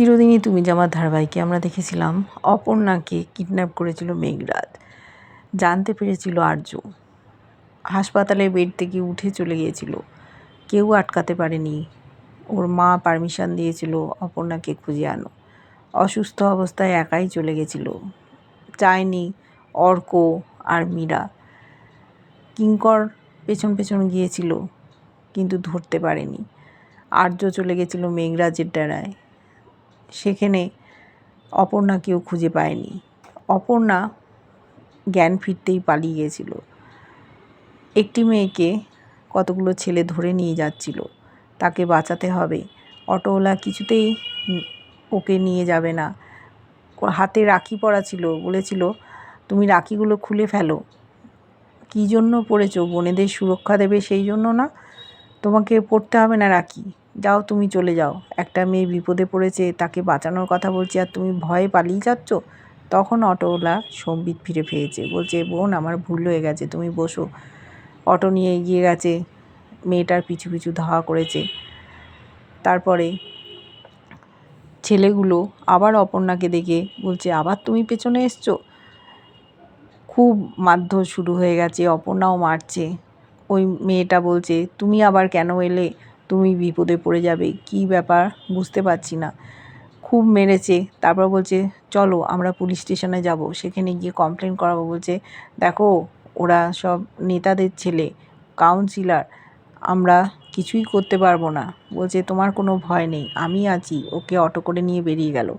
চিরদিনই তুমি যে আমার ধারাবাহিকে আমরা দেখেছিলাম। অপর্ণাকে কিডন্যাপ করেছিল মেঘরাজ। জানতে পেরেছিল আর্য হাসপাতালে বেড থেকে উঠে চলে গিয়েছিল। কেউ আটকাতে পারেনি। ওর মা পারমিশন দিয়েছিল অপর্ণাকে খুঁজে আনো। অসুস্থ অবস্থায় একাই চলে গেছিল। চায়নি, অর্ক আর মীরা। কিঙ্কর পেছন পেছন গিয়েছিল, কিন্তু ধরতে পারেনি। আর্য চলে গেছিল মেঘরাজের ডেরায়। সেখানে অপর্ণা কেউ খুঁজে পায়নি। অপর্ণা জ্ঞান ফিরতেই পালিয়ে গেছিল। একটি মেয়েকে কতগুলো ছেলে ধরে নিয়ে যাচ্ছিল, তাকে বাঁচাতে হবে। অটোওয়ালা কিছুতেই ওকে নিয়ে যাবে না। হাতে রাখি পরা ছিল, বলেছিল, তুমি রাখিগুলো খুলে ফেলো। কী জন্য পড়েছো? বোনেদের সুরক্ষা দেবে সেই জন্য না? তোমাকে পড়তে হবে না রাখি। যাও, তুমি চলে যাও। একটা মেয়ে বিপদে পড়েছে, তাকে বাঁচানোর কথা বলছি আর তুমি ভয়ে পালিয়ে যাচ্ছ? তখন অটোওয়ালা সম্বিত ফিরে পেয়েছে বলছে, বোন, আমার ভুল হয়ে গেছে, তুমি বসো। অটো নিয়ে এগিয়ে গেছে, মেয়েটার পিছু পিছু ধাওয়া করেছে। তারপরে ছেলেগুলো আবার অপর্ণাকে দেখে বলছে, আবার তুমি পেছনে এসছো? খুব মারধর শুরু হয়ে গেছে, অপর্ণাও মারছে। ওই মেয়েটা বলছে, তুমি আবার কেন এলে? তুমি বিপদে পড়ে যাবে, কি ব্যাপার বুঝতে পারছি না। খুব মেরেছে, তারপর বলছে, চলো আমরা পুলিশ স্টেশনে যাব, সেখানে গিয়ে কমপ্লেন করাবো। বলছে, দেখো, ওরা সব নেতাদের ছেলে কাউন্সিলার আমরা কিছুই করতে পারব না। বলছে, তোমার কোনো ভয় নেই, আমি আছি। ওকে অটো করে নিয়ে বেরিয়ে গেল।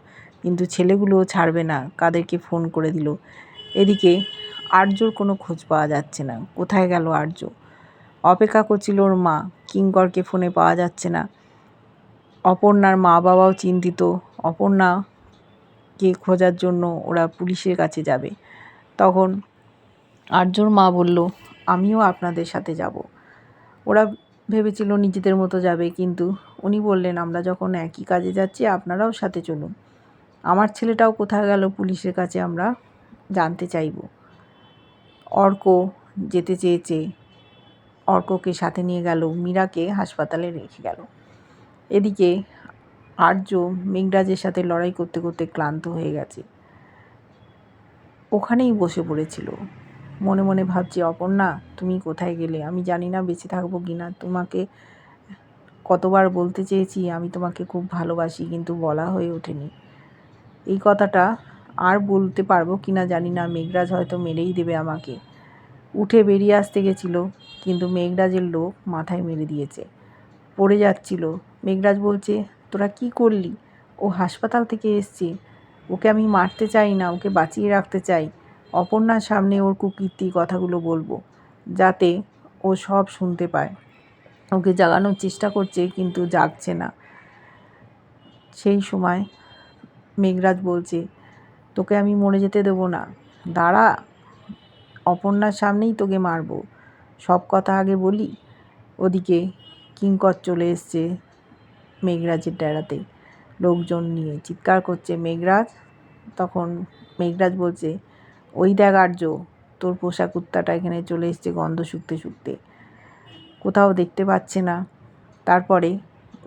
কিন্তু ছেলেগুলো ছাড়বে না, কাদেরকে ফোন করে দিল। এদিকে আর্যর কোনো খোঁজ পাওয়া যাচ্ছে না। কোথায় গেল আর্য? অপেক্ষা করছিল ওর মা। কিঙ্করকে ফোনে পাওয়া যাচ্ছে না। অপর্ণার মা বাবাও চিন্তিত। অপর্ণাকে খোঁজার জন্য ওরা পুলিশের কাছে যাবে। তখন আর্যর মা বলল, আমিও আপনাদের সাথে যাব। ওরা ভেবেছিল নিজেদের মতো যাবে, কিন্তু উনি বললেন, আমরা যখন একই কাজে যাচ্ছি, আপনারাও সাথে চলুন। আমার ছেলেটাও কোথায় গেল পুলিশের কাছে আমরা জানতে চাইব। অর্ক যেতে চেয়েছে। অর্ককে সাথে নিয়ে গেল, মীরাকে হাসপাতালে রেখে গেল। এদিকে আর্য মেঘরাজের সাথে লড়াই করতে করতে ক্লান্ত হয়ে গেছে। ওখানেই বসে পড়েছিল। মনে মনে ভাবছি, অপর্ণা, তুমি কোথায় গেলে? আমি জানি না বেঁচে থাকব কি না। তোমাকে কতবার বলতে চেয়েছি, আমি তোমাকে খুব ভালোবাসি, কিন্তু বলা হয়ে ওঠেনি। এই কথাটা আর বলতে পারব কি না জানি না। মেঘরাজ হয়তো মেরেই দেবে আমাকে। উঠে বেরিয়ে আসতে গেছিল। কিন্তু মেঘরাজের লোক মাথায় মেরে দিয়েছে। পড়ে যাচ্ছিল। মেঘরাজ বলছে, তোরা কি করলি? ও হাসপাতাল থেকে এসছে। ওকে আমি মারতে চাই না, ওকে বাঁচিয়ে রাখতে চাই। অপর্ণার সামনে ওর কুকীর্তি কথাগুলো বলব, যাতে ও সব শুনতে পায়। ওকে জাগানোর চেষ্টা করছে, কিন্তু জাগছে না। সেই সময় মেঘরাজ বলছে, তোকে আমি মরে যেতে দেবো না। দাঁড়া, অপর্ণার সামনেই তোকে মারবো। সব কথা আগে বলি। ওদিকে কিঙ্কর চলে এসছে মেঘরাজের ডেরাতে। লোকজন নিয়ে চিৎকার করছে, মেঘরাজ! তখন মেঘরাজ বলছে, ওই দেখ আর্য, তোর পোষা কুত্তাটা এখানে চলে এসছে গন্ধ শুকতে শুকতে। কোথাও দেখতে পাচ্ছে না। তারপরে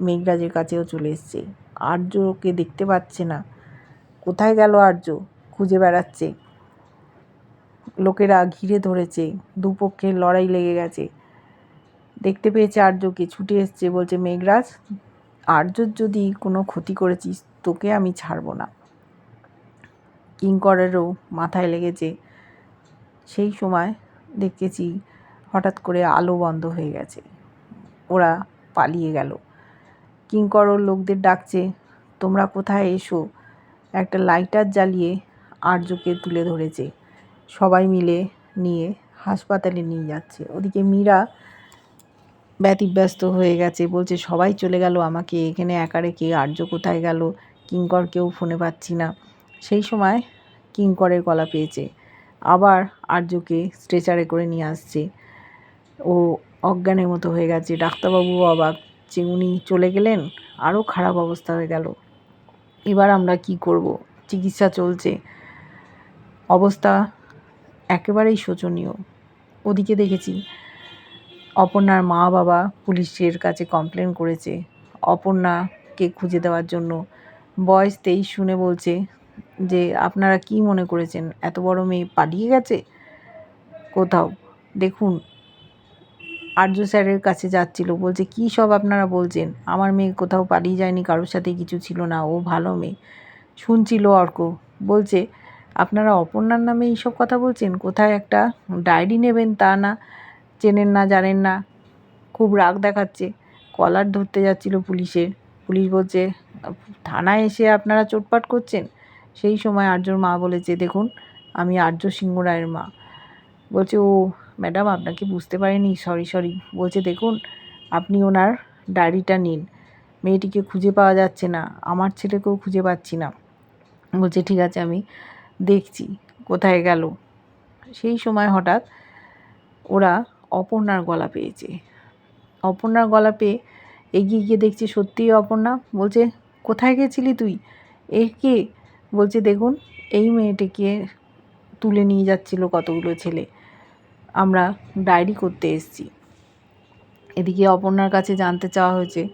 মেঘরাজের কাছেও চলে এসছে। আর্যকে দেখতে পাচ্ছে না। কোথায় গেল আর্য? খুঁজে বেড়াচ্ছে। লোকেরা ঘিরে ধরেছে। দুপক্ষের লড়াই লেগে গেছে। দেখতে পেয়েছে আর্যকে, ছুটে এসছে, বলছে, মেঘরাজ, আর্যর যদি কোনো ক্ষতি করেছিস, তোকে আমি ছাড়বো না। কিঙ্করেরও মাথায় লেগেছে। সেই সময় দেখেছি হঠাৎ করে আলো বন্ধ হয়ে গেছে। ওরা পালিয়ে গেল। কিঙ্কর লোকদের ডাকছে, তোমরা কোথায় এসো? একটা লাইটার জ্বালিয়ে আর্যকে তুলে ধরেছে। সবাই মিলে নিয়ে হাসপাতালে নিয়ে যাচ্ছে। ওদিকে মীরা ব্যতিব্যস্ত হয়ে গেছে, বলছে, সবাই চলে গেল, আমাকে এখানে একা রেখে আর্য কোথায় গেল? কিঙ্করকেও ফোনে পাচ্ছি না। সেই সময় কিঙ্করের গলা পেয়েছে। আবার আর্যকে স্ট্রেচারে করে নিয়ে আসছে। ও অজ্ঞানের মতো হয়ে গেছে। ডাক্তারবাবু অবাক, যে উনি চলে গেলেন? আরও খারাপ অবস্থা হয়ে গেল। এবার আমরা কি করব? চিকিৎসা চলছে। অবস্থা একেবারেই শোচনীয়। ওদিকে দেখেছি, অপর্ণার মা বাবা পুলিশের কাছে কমপ্লেন করেছে। অপর্ণাকে খুঁজে দেওয়ার জন্য। বয়স তেইশ শুনে বলছে যে, আপনারা কি মনে করেছেন? এত বড় মেয়ে পালিয়ে গেছে? কোথাও, দেখুন। আর্য স্যারের কাছে যাচ্ছিল, বলছে, কী সব আপনারা বলছেন? আমার মেয়ে কোথাও পালিয়ে যায়নি, কারোর সাথে কিছু ছিল না, ও ভালো মেয়ে। শুনছিল অর্ক। বলছে আপনারা অপর্ণার নামে এইসব কথা বলছেন? কোথায় একটা ডায়েরি নেবেন তা না, চেনেন না, জানেন না। খুব রাগ দেখাচ্ছে। কলার ধরতে যাচ্ছিল পুলিশের পুলিশ বলছে, থানায় এসে আপনারা চোটপাট করছেন? সেই সময় আর্যর মা বলেছে, দেখুন, আমি আর্য সিংহ রায়ের মা। বলছে, ও, ম্যাডাম, আপনাকে বুঝতে পারিনি, সরি সরি। বলছে, দেখুন, আপনি ওনার ডায়েরিটা নিন। মেয়েটিকে খুঁজে পাওয়া যাচ্ছে না, আমার ছেলেকেও খুঁজে পাচ্ছি না। বলছে, ঠিক আছে, আমি দেখছি, কোথায় গেল? সেই সময় হঠাৎ ওরা অপর্ণার গলা পেয়েছে। অপর্ণার গলা পেয়ে এগিয়ে গিয়ে দেখছি, সত্যিই অপর্ণা? বলছে, কোথায় গেছিলি তুই? এ কে? বলছে, দেখুন, এই মেয়েটিকে তুলে নিয়ে যাচ্ছিল কতগুলো ছেলে। আমরা ডায়েরি করতে এসেছি। এদিকে অপর্ণার কাছে জানতে চাওয়া হয়েছে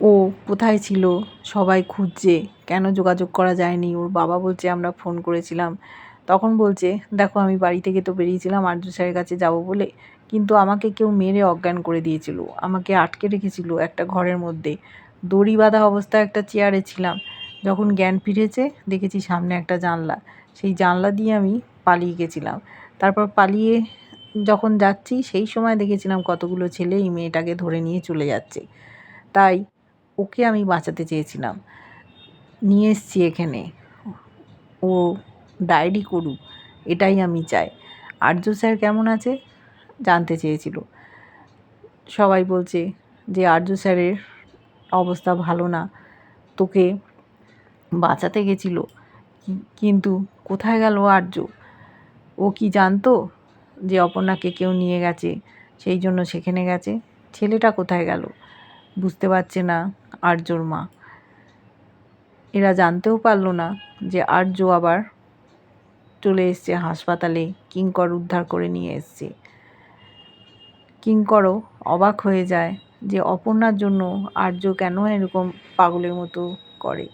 ও কোথায় ছিল? সবাই খুঁজছে। কেন যোগাযোগ করা যায়নি? ওর বাবা বলছে, আমরা ফোন করেছিলাম। তখন বলছে, দেখো, আমি বাড়ি থেকে তো বেরিয়েছিলাম আর্য স্যারের কাছে যাব বলে। কিন্তু আমাকে কেউ মেরে অজ্ঞান করে দিয়েছিল। আমাকে আটকে রেখেছিল একটা ঘরের মধ্যে। দড়ি বাঁধা অবস্থায় একটা চেয়ারে ছিলাম। যখন জ্ঞান ফিরেছে, দেখেছি সামনে একটা জানলা। সেই জানলা দিয়ে আমি পালিয়ে গেছিলাম। তারপর পালিয়ে যখন যাচ্ছি, সেই সময় দেখেছিলাম কতগুলো ছেলে এই মেয়েটাকে ধরে নিয়ে চলে যাচ্ছে। তাই ওকে আমি বাঁচাতে চেয়েছিলাম। নিয়ে এসছি এখানে। ও ডায়েরি করুক, এটাই আমি চাই। আর্য স্যার কেমন আছে? জানতে চেয়েছিল। সবাই বলছে যে, আর্য স্যারের অবস্থা ভালো না। তোকে বাঁচাতে গেছিল। কিন্তু কোথায় গেল আর্য? ও কি জানতো যে অপর্ণাকে কেউ নিয়ে গেছে? সেই জন্য সেখানে গেছে। ছেলেটা কোথায় গেল? বুঝতে পারছে না আর্যর মা। এরা জানতেও পারল না যে আর্য আবার চলে এসছে হাসপাতালে, কিঙ্কর উদ্ধার করে নিয়ে এসছে। কিঙ্করও অবাক হয়ে যায় যে অপর্ণার জন্য আর্য কেন এরকম পাগলের মতো করে।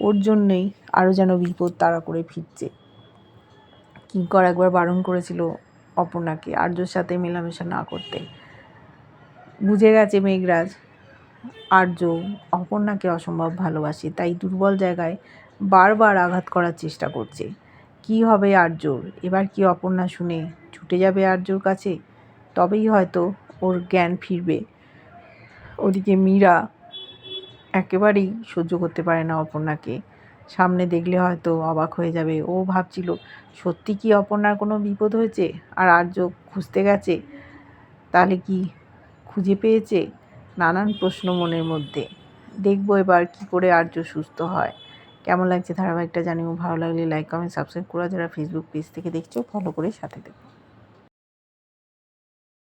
ওর জন্যেই আরও যেন বিপদ তাড়া করে ফিরছে। কিঙ্কর একবার বারণ করেছিল অপর্ণাকে আর্যর সাথে মেলামেশা না করতে। বুঝে গেছে মেঘরাজ আর্য, অপর্ণাকে অসম্ভব ভালোবাসে, তাই দুর্বল জায়গায় বারবার আঘাত করার চেষ্টা করছে। কি হবে আর্যর? এবার কি অপর্ণা শুনে ছুটে যাবে আর্যর কাছে? তবেই হয়তো ওর জ্ঞান ফিরবে। ওদিকে মীরা একেবারেই সহ্য করতে পারে না অপর্ণাকে। সামনে দেখলে হয়তো অবাক হয়ে যাবে। ও ভাবছিল, সত্যি কি অপর্ণার কোনো বিপদ হয়েছে? আর আর্য খুঁজতে গেছে? তাহলে কি খুঁজে পেয়েছে? নানান প্রশ্ন মনের মধ্যে। দেখব এবার কি করে আর্য সুস্থ হয়। কেমন লাগছে ধারাবাহিকটা জানিও, ভালো লাগলে লাইক কমেন্ট সাবস্ক্রাইব করা যারা ফেসবুক পেজ থেকে দেখছ ফলো করে সাথে দেখো